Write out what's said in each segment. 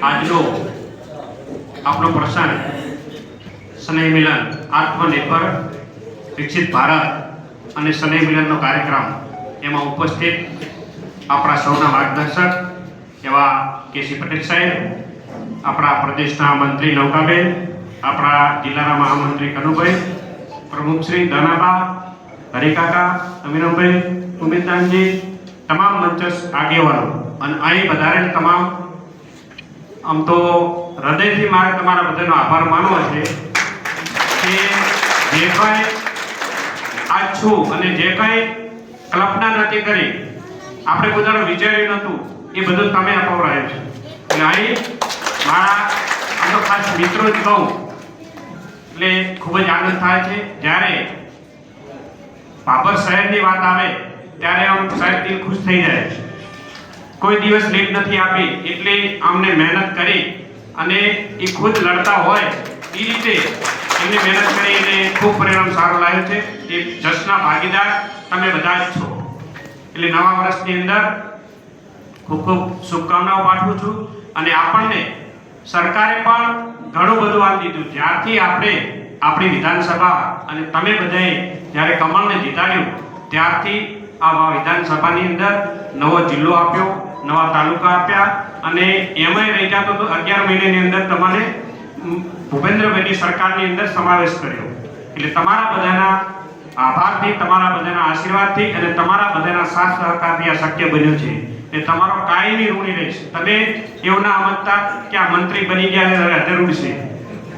આજનો આપણો પ્રસંગ સ્નેહ મિલન, આત્મનિર્ભર, વિકસિત ભારત અને સ્નેહ મિલનનો કાર્યક્રમ એમાં ઉપસ્થિત આપણા સૌના માર્ગદર્શક એવા કેસી પટેલ સાહેબ, આપણા પ્રદેશના મંત્રી નૌકાબેન, આપણા જિલ્લાના મહામંત્રી કનુભાઈ પ્રમુખ શ્રી દાનાબા, હરિકાકા, અમીરમભાઈ ઉમેદદાનજી તમામ મંચસ્થ આગેવાનો અને અહીં વધારે તમામ આમ તો હૃદયથી મારે તમારા બધાનો આભાર માનવો છે કે જે કાંઈ આ છું અને જે કાંઈ કલ્પના નથી કરી, આપણે બધાનો વિચાર્યું નહોતું, એ બધું તમે અપાવડાયું છે. અને અહીં મારા, આમ તો ખાસ મિત્રો જ કહું, એટલે ખૂબ જ આનંદ થાય છે. જ્યારે બાબર શહેરની વાત આવે, ત્યારે આમ સાહેબ દિલ ખુશ થઈ જાય કોઈ દિવસ લીડ નથી આપી, એટલે અમને મહેનત કરી અને એ ખુદ લડતા હોય, એ રીતે એમની મહેનત કરી અને ખૂબ પરિણામ સારું લાવ્યું છે. એ જસના ભાગીદાર તમે બધા જ છો. એટલે નવા વર્ષની અંદર ખૂબ ખૂબ શુભકામનાઓ પાઠવું છું અને આપણને સરકારે પણ ઘણું બધું આપી દીધું. જ્યારથી આપણે આપણી વિધાનસભા અને તમે બધાએ જ્યારે કમળને જીતાડ્યું, ત્યારથી આ વિધાનસભાની અંદર નવો જિલ્લો આપ્યો. નવા તાલુકા આપ્યા અને એમાંય રહી ગયા તો અગિયાર મહિનાની અંદર ઉમ, ભૂપેન્દ્રભાઈની સરકારની અંદર સમાવેશ કર્યો. એટલે તમારા બધાના આભારથી તમારા બધાના આશીર્વાદથી અને તમારા બધાના સાથ સહકારથી આ શક્ય બન્યું છે. એ તમારો કાયમી ઋણી રહીશ તમે એવું ના સમજતા કે આ મંત્રી બની ગયા હવે અધરૂર છે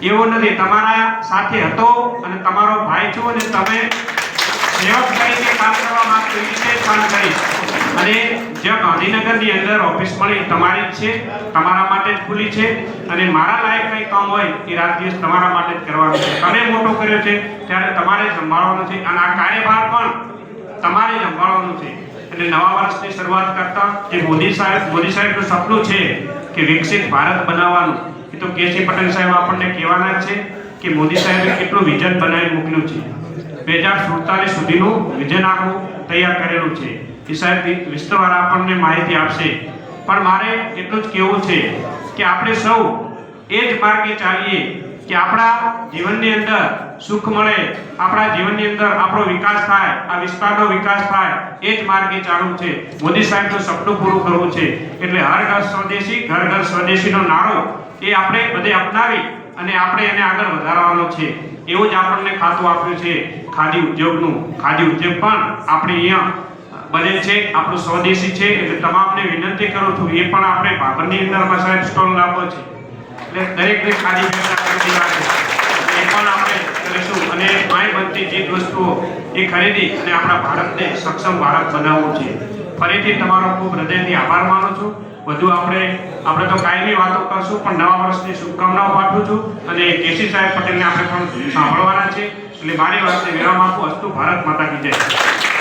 એવું નથી. તમારા સાથે હતો અને તમારો ભાઈ છો અને તમે સેવક તરીકે કામ કરવા માંગતો એ રીતે કરીશ અને જે ગાંધીનગરની અંદર ઓફિસ મળી તમારી જ છે, તમારા માટે જ ખુલી છે, અને મારા લાયક કંઈ કામ હોય, એ રાત દિવસ તમારા માટે જ કરવાનું છે. તમે મોટો કર્યો છે, ત્યારે તમારે સંભાળવાનું છે, અને આ કાર્યભાર પણ તમારે સંભાળવાનું છે. એટલે નવા વર્ષની શરૂઆત કરતા જે મોદી સાહેબ, મોદી સાહેબનું સપનું છે કે વિકસિત ભારત બનાવવાનું, એ તો કેસી પટેલ સાહેબ આપણને કહેવાના છે કે મોદી સાહેબે કેટલું વિઝન બનાવી મોકલ્યું છે. બે હજાર સુડતાલીસ સુધીનું વિઝન આખું તૈયાર કરેલું છે. એ સાહેબ વિસ્તવાર આપણને માહિતી આપશે. પણ મારે એટલું જ કહેવું છે કે આપણે સૌ એ જ માર્ગે ચાલીએ કે આપણા જીવનની અંદર સુખ મળે, આપણા જીવનની અંદર આપણો વિકાસ થાય, આ વિસ્તારનો વિકાસ થાય, એ જ માર્ગે ચાલવું છે. મોદી સાહેબનું સપનું પૂરું કરવું છે. એટલે હર ઘર સ્વદેશી, ઘર ઘર સ્વદેશીનો નારો એ આપણે બધે અપનાવી અને આપણે એને આગળ વધારવાનો છે. એવું જ આપણને ખાતું આપ્યું છે ખાદી ઉદ્યોગનું. ખાદી ઉદ્યોગ પણ આપણે અહીંયા બને છે. આપણું સ્વદેશી છે એટલે તમામને વિનંતી કરું છું, એ પણ આપણે ભાભરની અંદરમાં સાહેબ સ્ટોલ લાવો છે. એટલે દરેકને ખાદી એ પણ આપણે કરીશું. અને માય બનતી ચીજ વસ્તુઓ એ ખરીદી અને આપણા ભારતને સક્ષમ ભારત બનાવવું છે. ફરીથી તમારો ખૂબ હૃદયથી આભાર માનું છું. વધુ આપણે આપણે તો કાયમી વાતો કરશું, પણ નવા વર્ષની શુભકામનાઓ પાઠવું છું. અને કેસી સાહેબ પટેલને આપણે પણ સાંભળવાના છે. એટલે મારી વાતને વિરામ આપું. અસ્તુ ભારત માતા કી જય.